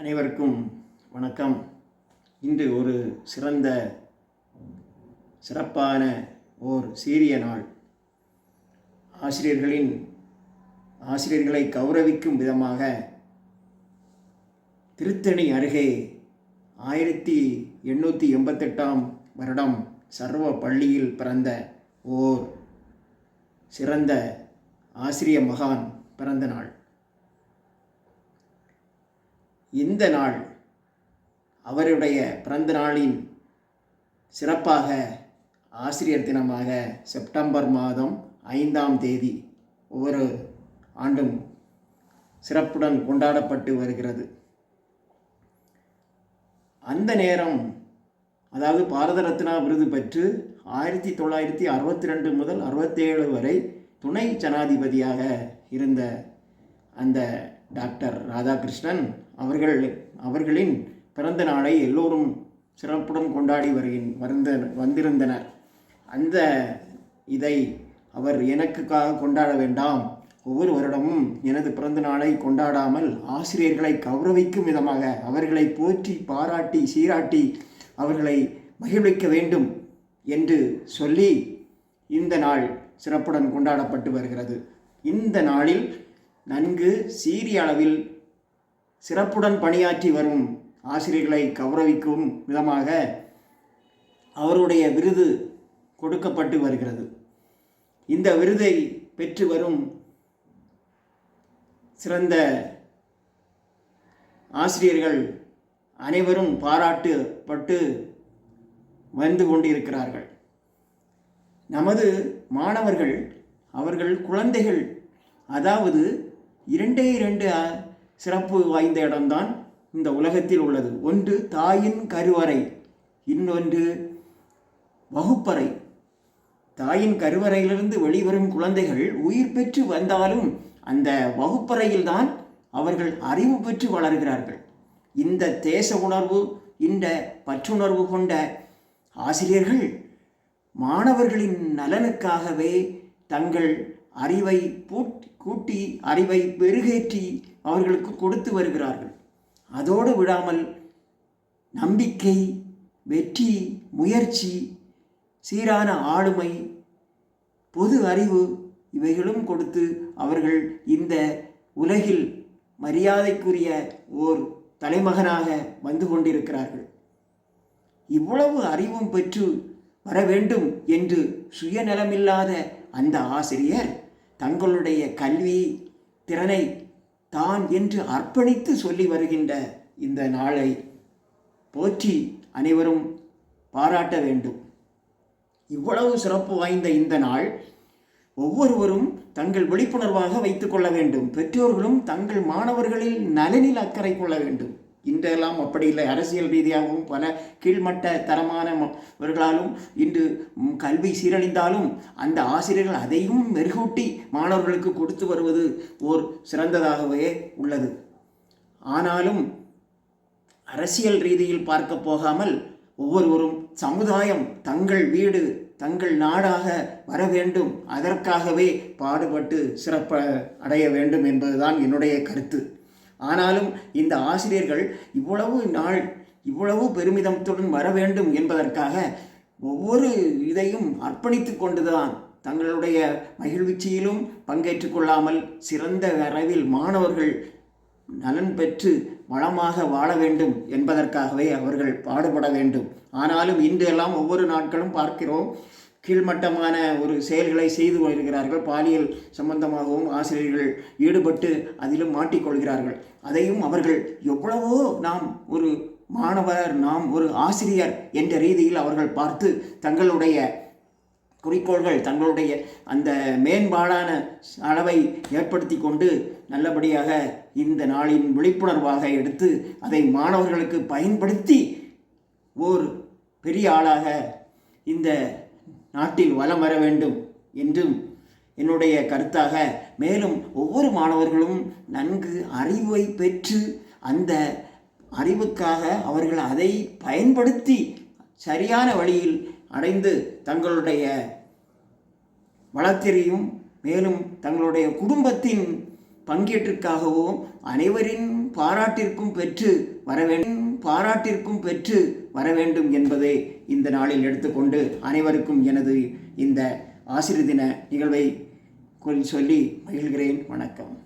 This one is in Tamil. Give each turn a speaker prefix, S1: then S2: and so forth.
S1: அனைவருக்கும் வணக்கம். இன்று ஒரு சிறந்த சிறப்பான ஓர் சீரிய நாள். ஆசிரியர்களின் ஆசிரியர்களை கௌரவிக்கும் விதமாக திருத்தணி அருகே ஆயிரத்தி எண்ணூற்றி எண்பத்தெட்டாம் வருடம் சர்வ பள்ளியில் பிறந்த ஓர் சிறந்த ஆசிரிய மகான் பிறந்த நாள். இந்த நாள் அவருடைய பிறந்த நாளின் சிறப்பாக ஆசிரியர் தினமாக செப்டம்பர் மாதம் ஐந்தாம் தேதி ஒவ்வொரு ஆண்டும் சிறப்புடன் கொண்டாடப்பட்டு வருகிறது. அந்த நேரம் அதாவது பாரத ரத்னா விருது பெற்று ஆயிரத்தி தொள்ளாயிரத்தி அறுபத்தி ரெண்டு முதல் அறுபத்தேழு வரை துணை ஜனாதிபதியாக இருந்த அந்த டாக்டர் ராதாகிருஷ்ணன் அவர்கள் அவர்களின் பிறந்த நாளை எல்லோரும் சிறப்புடன் கொண்டாடி வருகின் வந்த வந்திருந்தனர். அந்த இதை அவர் எனக்குக்காக கொண்டாட வேண்டாம். ஒவ்வொரு வருடமும் எனது பிறந்த நாளை கொண்டாடாமல் ஆசிரியர்களை கௌரவிக்கும் விதமாக அவர்களை போற்றி பாராட்டி சீராட்டி அவர்களை மகிழ்விக்க வேண்டும் என்று சொல்லி இந்த நாள் சிறப்புடன் கொண்டாடப்பட்டு வருகிறது. இந்த நாளில் நன்கு சீரிய அளவில் சிறப்புடன் பணியாற்றி வரும் ஆசிரியர்களை கௌரவிக்கும் விதமாக அவருடைய விருது கொடுக்கப்பட்டு வருகிறது. இந்த விருதை பெற்று வரும் சிறந்த ஆசிரியர்கள் அனைவரும் பாராட்டுப்பட்டு வந்து கொண்டிருக்கிறார்கள். நமது மாணவர்கள் அவர்கள் குழந்தைகள் அதாவது இரண்டே இரண்டு சிறப்பு வாய்ந்த இடம்தான் இந்த உலகத்தில் உள்ளது. ஒன்று தாயின் கருவறை இன்னொன்று வகுப்பறை. தாயின் கருவறையிலிருந்து வெளிவரும் குழந்தைகள் உயிர் பெற்று வந்தாலும் அந்த வகுப்பறையில்தான் அவர்கள் அறிவு பெற்று வளர்கிறார்கள். இந்த தேச உணர்வு இந்த பற்றுணர்வு கொண்ட ஆசிரியர்கள் மாணவர்களின் நலனுக்காகவே தங்கள் அறிவை பூட் கூட்டி அறிவை பெருகேற்றி அவர்களுக்கு கொடுத்து வருகிறார்கள். அதோடு விடாமல் நம்பிக்கை வெற்றி முயற்சி சீரான ஆளுமை பொது அறிவு இவைகளும் கொடுத்து அவர்கள் இந்த உலகில் மரியாதைக்குரிய ஓர் தலைமகனாக வந்து கொண்டிருக்கிறார்கள். இவ்வளவு அறிவும் பெற்று வர வேண்டும் என்று சுயநலமில்லாத அந்த ஆசிரியர் தங்களுடைய கல்வி திறனை தான் என்று அர்ப்பணித்து சொல்லி வருகின்ற இந்த நாளை போற்றி அனைவரும் பாராட்ட வேண்டும். இவ்வளவு சிறப்பு வாய்ந்த இந்த நாள் ஒவ்வொருவரும் தங்கள் விழிப்புணர்வாக வைத்துக் கொள்ள வேண்டும். பெற்றோர்களும் தங்கள் மாணவர்களில் நலனில் அக்கறை கொள்ள வேண்டும். இன்றெல்லாம் அப்படி இல்லை. அரசியல் ரீதியாகவும் பல கீழ்மட்ட தரமானவர்களாலும் இன்று கல்வி சீரழிந்தாலும் அந்த ஆசிரியர்கள் அதையும் மெருகூட்டி மாணவர்களுக்கு கொடுத்து வருவது ஓர் சிறந்ததாகவே உள்ளது. ஆனாலும் அரசியல் ரீதியில் பார்க்க போகாமல் ஒவ்வொருவரும் சமுதாயம் தங்கள் வீடு தங்கள் நாடாக வர வேண்டும். அதற்காகவே பாடுபட்டு சிறப்ப அடைய வேண்டும் என்பதுதான் என்னுடைய கருத்து. ஆனாலும் இந்த ஆசிரியர்கள் இவ்வளவு நாள் இவ்வளவு பெருமிதத்துடன் வர வேண்டும் என்பதற்காக ஒவ்வொரு இதையும் அர்ப்பணித்து கொண்டுதான் தங்களுடைய மகிழ்ச்சியிலும் பங்கேற்றுக் கொள்ளாமல் சிறந்த அளவில் மாணவர்கள் நலன் பெற்று வளமாக வாழ வேண்டும் என்பதற்காகவே அவர்கள் பாடுபட வேண்டும். ஆனாலும் இன்று எல்லாம் ஒவ்வொரு நாட்களும் பார்க்கிறோம் கீழ்மட்டமான ஒரு செயல்களை செய்து கொள்கிறார்கள் பாலியல் சம்பந்தமாகவும் ஆசிரியர்கள் ஈடுபட்டு அதிலும் மாட்டிக்கொள்கிறார்கள். அதையும் அவர்கள் எவ்வளவோ நாம் ஒரு மாணவர் நாம் ஒரு ஆசிரியர் என்ற ரீதியில் அவர்கள் பார்த்து தங்களுடைய குறிக்கோள்கள் தங்களுடைய அந்த மேம்பாடான அளவை ஏற்படுத்தி கொண்டு நல்லபடியாக இந்த நாளின் விழிப்புணர்வாக எடுத்து அதை மாணவர்களுக்கு பயன்படுத்தி ஓர் பெரிய ஆளாக இந்த நாட்டில் வலம் வர வேண்டும் என்றும் என்னுடைய கருத்தாக மேலும் ஒவ்வொரு மாணவர்களும் நன்கு அறிவை பெற்று அந்த அறிவுக்காக அவர்கள் அதை பயன்படுத்தி சரியான வழியில் அடைந்து தங்களுடைய வளர்த்திரையும் மேலும் தங்களுடைய குடும்பத்தின் பங்கேற்றுக்காகவும் அனைவரின் பாராட்டிற்கும் பெற்று வர வேண்டும் பாராட்டிற்கும் பெற்று வர வேண்டும் என்பதை இந்த நாளில் எடுத்துக்கொண்டு அனைவருக்கும் எனது இந்த ஆசிரியர் தின நிகழ்வை சொல்லி மகிழ்கிறேன். வணக்கம்.